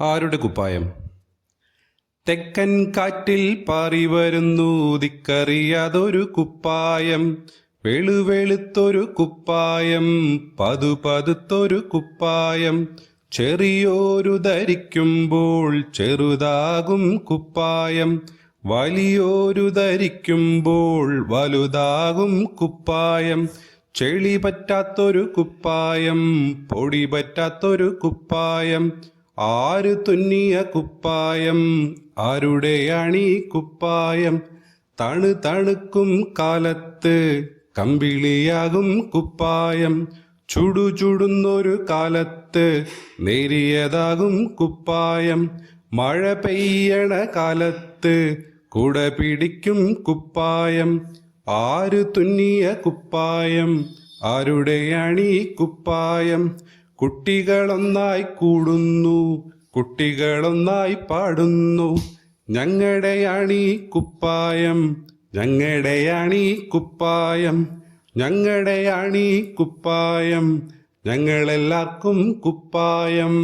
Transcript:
ആരുടെ കുപ്പായം? തെക്കൻ കാറ്റിൽ പാറി വരുന്നു ദിക്കറിയാതൊരു കുപ്പായം. വെളുവെളുത്തൊരു കുപ്പായം പതുപതുത്തൊരു കുപ്പായം. ചെറിയോരു ധരിക്കുമ്പോൾ ചെറുതാകും കുപ്പായം. വലിയോരു ധരിക്കുമ്പോൾ വലുതാകും കുപ്പായം. ചെളി പറ്റാത്തൊരു കുപ്പായം പൊടി പറ്റാത്തൊരു കുപ്പായം. ആര് തുന്നിയ കുപ്പായം? അണി കുപ്പായം? തണു തണുക്കും കാലത്ത് കമ്പിളിയാകും കുപ്പായം. ചുടു ചുടുന്നൊരു കാലത്ത് നേരിയതാകും കുപ്പായം. മഴ പെയ്യണ കാലത്ത് കുട പിടിക്കും കുപ്പായം. ആര് തുന്നിയ കുപ്പായം? ആരുടെയാണീ കുപ്പായം? കുട്ടികളൊന്നായി കൂടുന്നു കുട്ടികളൊന്നായി പാടുന്നു. ഞങ്ങളുടെയാണീ കുപ്പായം ഞങ്ങളുടെയാണീ കുപ്പായം ഞങ്ങളുടെയാണീ കുപ്പായം ഞങ്ങളെല്ലാവർക്കും കുപ്പായം.